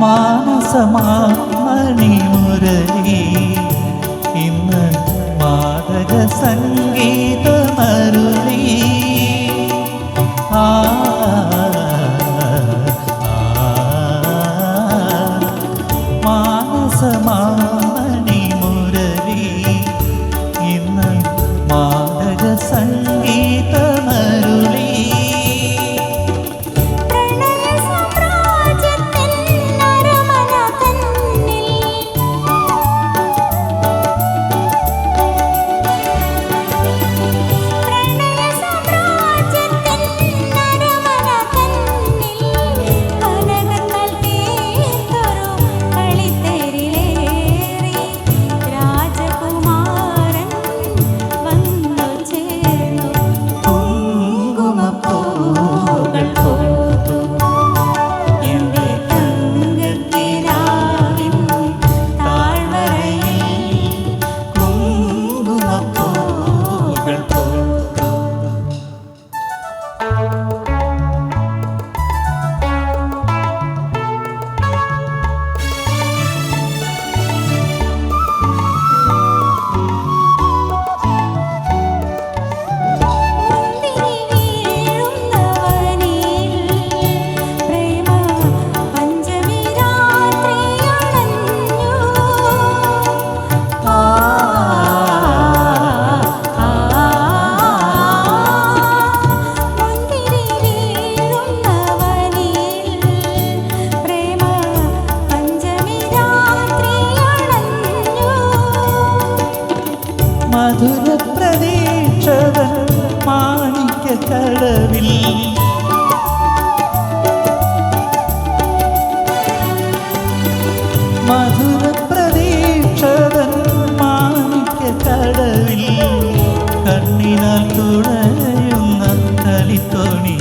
മാനസമാ മുരളി. ഇന്ന് മാതക സംഗീ മധുര പ്രതീക്ഷതൻ മാണിക്ക കടവിൽ കണ്ണിനാൽ തുഴയുന്ന തലിത്തോണി